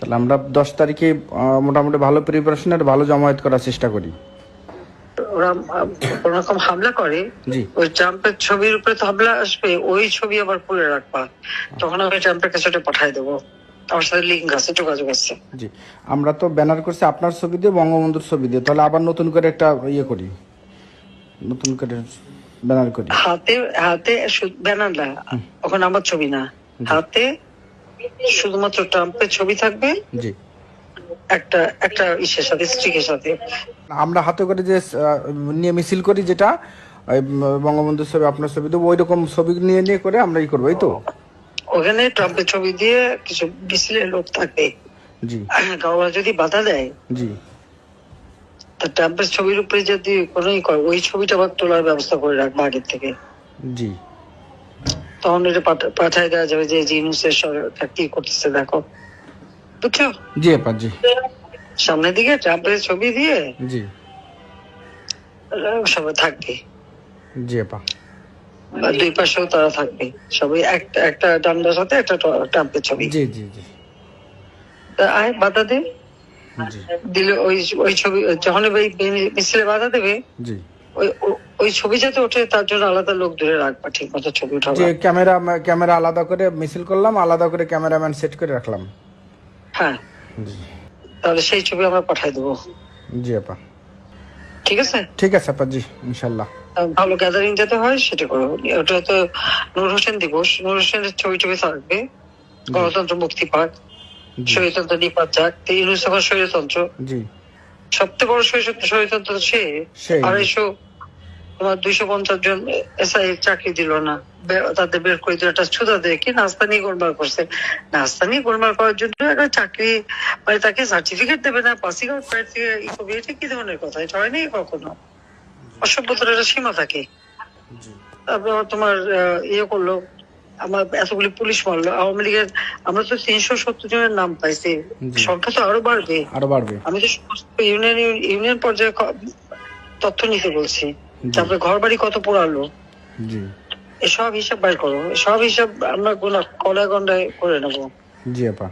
তাহলে আমরা দশ তারিখে মোটামুটি ভালো প্রিপারেশন আর ভালো জমায়েত করার চেষ্টা করি। ওরা আহ, হামলা করে ওই জাম্পের ছবির উপরে তো হামলা আসবে ওই ছবি আবার খুলে রাখবা। তখন আমি জাম্পের কাছে ওটা পাঠাই দেবো। আমার সাথে লিঙ্ক আছে যোগাযোগ আছে। জি। আমরা তো ব্যানার করছি আপনার ছবি দিয়ে বঙ্গবন্ধুর ছবি দিয়ে। তাহলে আবার নতুন করে একটা ইয়ে করি। নতুন করে ব্যানার করি। হাতে হাতে ব্যানার না। ওখানে আমার ছবি না। হাতে শুধুমাত্র ট্রাম্পের ছবি থাকবে জি। একটা একটা ইসের সাথে স্ট্রিকের সাথে। আমরা হাতে করে যে নিয়ে মিছিল করি যেটা বঙ্গবন্ধুর ছবি আপনার ছবি দেবো ওই রকম ছবি নিয়ে নিয়ে করে আমরা ই করব এই তো? ওখানে ট্রাম্পের ছবি দিয়ে কিছু মিছিলের লোক থাকবে জি। কাউরা যদি বাধা দেয় জি। তা ট্রাম্পের ছবির উপরে যদি কোনো ওই ছবিটা আবার তোলার ব্যবস্থা করে রাখব আগের থেকে। জি। তখন এটা পাঠা- পাঠায় দেওয়া যাবে যে জিনুসের সরকার কি করতেছে দেখো। বুঝছ? জি আপা জি। সামনের দিকে ট্রাম্পের ছবি দিয়ে জি। সবাই থাকবে। জি আপা। দুই পাশেও তারা থাকবে। সবাই একটা একটা ডান্ডার সাথে একটা ট্রাম্পের ছবি। জি জি জি। তা আয় বাধা দে। দিলে ওই ওই ছবি যখন ওই মিছিলে বাধা দেবে জি। ওই ওই ছবি যাতে ওঠে তার জন্য আলাদা লোক দূরে রাখবা ঠিক মতো ছবি উঠাবা। যে ক্যামেরা ক্যামেরা আলাদা করে মিছিল করলাম আলাদা করে ক্যামেরাম্যান সেট করে রাখলাম। হ্যাঁ। জি। তাহলে সেই ছবি আমরা পাঠাই দেবো। জি আপা। ঠিক আছে? ঠিক আছে আপা জি ইনশাল্লাহ। ভালো গ্যাদারিং যাতে হয় সেটা করো। ওটা তো নূর হোসেন দিবস। নূর হোসেনের ছবি টবি থাকবে। গণতন্ত্র মুক্তি পাক স্বৈরতন্ত্র নিপাত যাক। ইউনুস এখন স্বৈরতন্ত্র জি। সবচেয়ে বড় স্বৈরতন্ত্র সে। আড়াইশো তোমার দুইশো পঞ্চাশ জন এসআই চাকরি দিল না। তাদের বের করে দিল একটা ছুতা দিয়ে কি নাস্তা নিয়ে গোলমাল করছে। নাস্তা নিয়ে গোলমাল করার জন্য একটা চাকরি মানে তাকে সার্টিফিকেট দেবে না পাসিং আউট করবে এটা কি ধরনের কথা এটা হয়নি কখনো। অসভ্যতার একটা সীমা থাকে। তারপর তোমার ইয়ে করল। আমার এতগুলি পুলিশ মারলো আওয়ামী লীগের আমরা তো তিনশো সত্তর জনের নাম পাইছি। সংখ্যা তো আরও বাড়বে। আরও বাড়বে। আমি তো সমস্ত ইউনিয়ন ইউনিয়ন পর্যায়ে তথ্য নিতে বলছি। তারপরে ঘর বাড়ি কত পোড়ালো? জি। এসব হিসাব বাইর করো। সব হিসাব আমরা গোনা কলায় গন্ডায় করে নেব। জি আপা।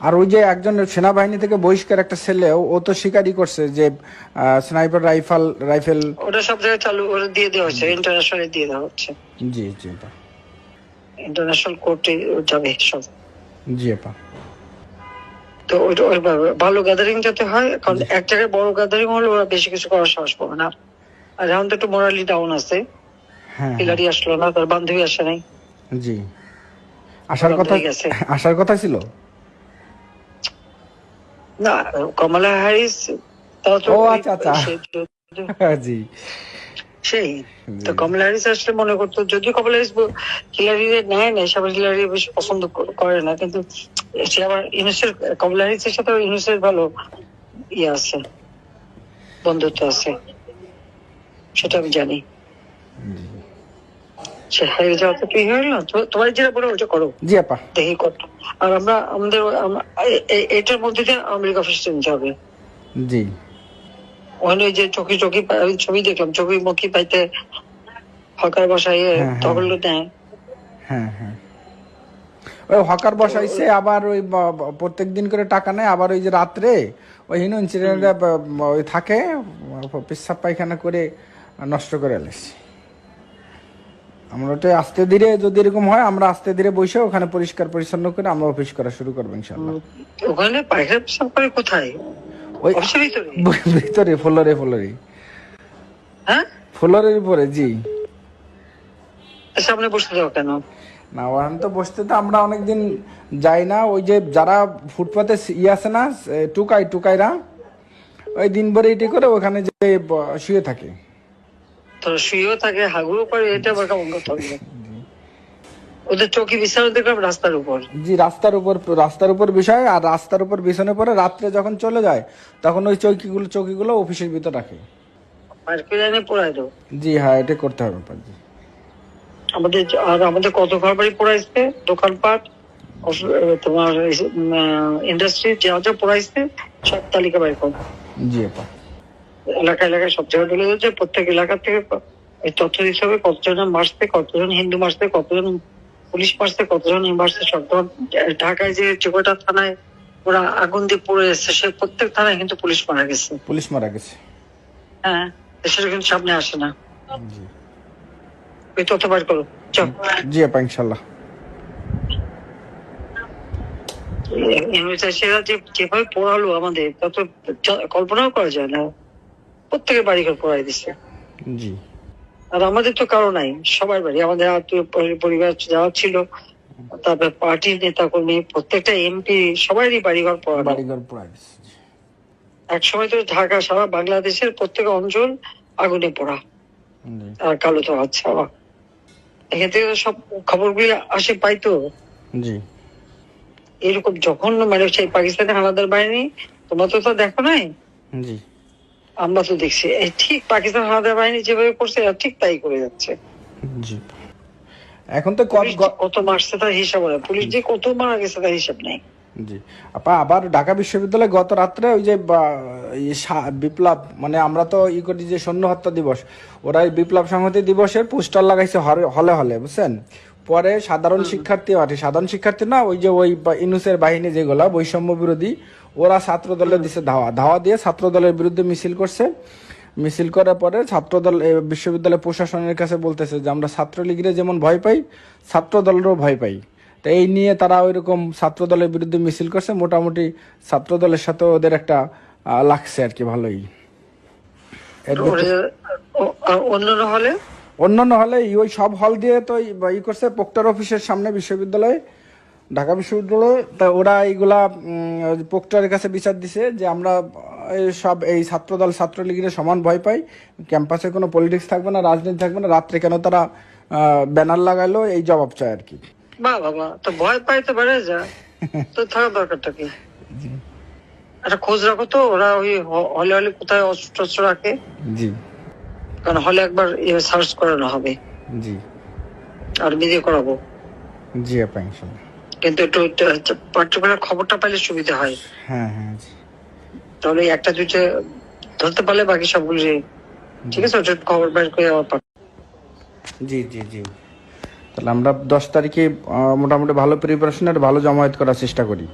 আর ওই যে একজন সেনাবাহিনী থেকে বহিষ্কার একটা ছেলে ও- তো স্বীকারই করছে যে স্নাইপার রাইফেল রাইফেল ওটা সব জায়গায় চালু ওটা দিয়ে দেওয়া হচ্ছে ইন্টারন্যাশনালে দিয়ে দেওয়া হচ্ছে। জি জি ইন্টারন্যাশনাল কোর্টে যাবে সব। জি আপা। তো ওইটা ভালো গ্যাদারিং যাতে হয় কারণ এক জায়গায় বড় গ্যাদারিং হলে ওরা বেশি কিছু করার সাহস পাবে না। আর এখন তো একটু মোরালি ডাউন আছে। হ্যাঁ পিলারি আসলো না তার বান্ধবী আসে নাই। জি। আসার কথা আসার কথা ছিল? না কমলা হ্যারিস তারা তো আচ্ছা, আচ্ছা। জি। সেই। তো কমলা হ্যারিস আসলে মনে করতো যদিও কমলা হ্যারিস হিলারি নেয় না সবাই হিলারি বেশি পছন্দ করে না। কিন্তু সে আবার ইউনুসের কমলা হ্যারিসের সাথে ইউনুসের ভালো ইয়ে আছে বন্ধুত্ব আছে। সেটা আমি জানি। সে হেরে যাওয়া তো গেল তো- তোমার যেটা বলো ওটা করো। জি আপা। দেখি কত আর আমরা আমাদের আম- এ- এ- এটার মধ্যে দিয়ে আমেরিকা অফিসে নিতে হবে জি। ওখানে যে চকি চকি ছবি দেখলাম চকি মকি পাইতে হকার বসাই হ্যাঁ, হ্যাঁ। হ্যাঁ হ্যাঁ। ওই হকার বসাইছে আবার ওই প্রত্যেক দিন করে টাকা নেয় আবার ওই যে রাত্রে ওই হিনো ইনসিডেন্ট ওই থাকে পেশাব পায়খানা করে নষ্ট করে এলেছি আমরা ওটা আস্তে ধীরে যদি এরকম হয় আমরা আস্তে ধীরে বসে ওখানে পরিষ্কার পরিচ্ছন্ন করে আমরা অফিস করা শুরু করব ইনশাল্লাহ ওখানে পায়খানা পেশাব করে কোথায়? ওই ভিতরে। ফ্লোরে ফ্লোরে। হ্যাঁ? ফ্লোরের উপরে জি। সামনে বসতে দাও কেন? না ওখানে তো বসতে তো আমরা অনেকদিন যাই না। ওই যে যারা ফুটপাতে ই আছে না টুকাই টুকাইরা ওই দিন ভরে এটি করে ওখানে যে শুয়ে থাকে। তো শুয়েও থাকে হাগুও করে এটা আবার কেমন কথা? ওদের চৌকি বিছানো দেখলাম রাস্তার উপর। জি রাস্তার উপর রাস্তার উপর বিষয় আর রাস্তার উপর বিছানে পরে রাত্রে যখন চলে যায় তখন ওই চৌকিগুলো চৌকিগুলো অফিসের ভিতর রাখে। কে দাও জি হ্যাঁ এটা করতে হবে আপা, জি আমাদের আর আমাদের কত ঘর বাড়ি পোড়াইছে? দোকানপাট তোমার ইন্ডাস্ট্রি যা যা পোড়াইছে সব তালিকা বাইর করো। জি আপা। এলাকা এলাকায় সব জায়গায় তুলে ধরছে প্রত্যেক এলাকা থেকে এই তথ্য হিসাবে কতজন মারছে কতজন হিন্দু মারছে কতজন পুলিশ মারছে কতজন ই মারছে সব তোমার ঢাকায় যে চোখটা থানায় ওরা আগুন দিয়ে পড়ে এসছে সে প্রত্যেক থানায় কিন্তু পুলিশ মারা গেছে। পুলিশ মারা গেছে। হ্যাঁ সেটা কিন্তু সামনে আসে না। ওই তথ্য বার করো চল জি আপা ইনশাল্লাহ যে যেভাবে পড়ালো আমাদের তত কল্পনাও করা যায় না। প্রত্যেকের বাড়ি ঘর পড়াই দিচ্ছে জি। আর আমাদের তো কারও নাই সবার বাড়ি। আমাদের আত্মীয় পরিবার যারা ছিল তারপর পার্টির নেতা কর্মী প্রত্যেকটা এমপি সবারই বাড়িঘর পড়ানো। জি। এক সময় তো ঢাকা সারা বাংলাদেশের প্রত্যেক অঞ্চল আগুনে পড়া। আর কালো তো আচ্ছা এখান থেকে সব খবরগুলি আসে পাইতো। এরকম জঘন্য মানে সেই পাকিস্তানের হানাদার বাহিনী তোমরা তো তা দেখো নাই? জি। আমরা তো দেখছি। ঠিক পাকিস্তান হানাদার বাহিনী যেভাবে করছে ঠিক তাই করে যাচ্ছে। এখন তো কত মারছে তার হিসাব নেই। পুলিশ যে কত মারা গেছে তার হিসাব নেই। জি। আপা আবার ঢাকা বিশ্ববিদ্যালয়ে গত রাত্রে ওই যে বিপ্লব মানে আমরা তো ই করি যে সৈন্য হত্যা দিবস ওরা বিপ্লব সংহতি দিবসের পোস্টার লাগাইছে হলে হলে বুঝছেন? পরে সাধারণ শিক্ষার্থী আর সাধারণ শিক্ষার্থী না ওই যে ওই ইনুসের বাহিনী যেগুলা বৈষম্য বিরোধী ওরা ছাত্র দলে দিছে ধাওয়া। ধাওয়া দিয়ে ছাত্র দলের বিরুদ্ধে মিছিল করছে। মিছিল করার পরে ছাত্রদল বিশ্ববিদ্যালয় প্রশাসনের কাছে বলতেছে যে আমরা ছাত্রলীগের যেমন ভয় পাই ছাত্র দলেরও ভয় পাই। তো এই নিয়ে তারা ওইরকম ছাত্র দলের বিরুদ্ধে মিছিল করছে। মোটামুটি ছাত্র দলের সাথে ওদের একটা লাগছে আর কি ভালোই। অন্যান্য হলে? অন্যান্য হলে ওই সব হল দিয়ে তো ই করছে। পোক্টার অফিসের সামনে বিশ্ববিদ্যালয়ে। ঢাকা বিশ্ববিদ্যালয়ে তা ওরা এইগুলা পোক্টারের কাছে বিচার দিছে যে আমরা সব এই ছাত্রদল ছাত্রলীগের সমান ভয় পাই। ক্যাম্পাসে কোনো পলিটিক্স থাকবে না রাজনীতি থাকবে না। রাত্রে কেন তারা ব্যানার লাগাইলো এই জবাব চায় আর কি। বা বাবা তো ভয় পাইতে পারে যা। তো থাকার দরকারটা কি? একটা খোঁজ রাখো তো ওরা ওই হলে হলে কোথায় অস্ত্র রাখে? জি। কারণ হলে একবার সার্চ করানো হবে। জি। আর ভিডিও করাবো। জি আপা ইনশাল্লাহ। কিন্তু একটু পার্টিকুলার খবরটা পাইলে সুবিধা হয়। হ্যাঁ হ্যাঁ তাহলে একটা দুইটা ধরতে পারলে বাকি সবগুলো ঠিক আছে ওটা খবর বের করে আবার জি জি জি। তাহলে আমরা দশ তারিখে মোটামুটি ভালো প্রিপারেশন আর ভালো জমায়েত করার চেষ্টা করি।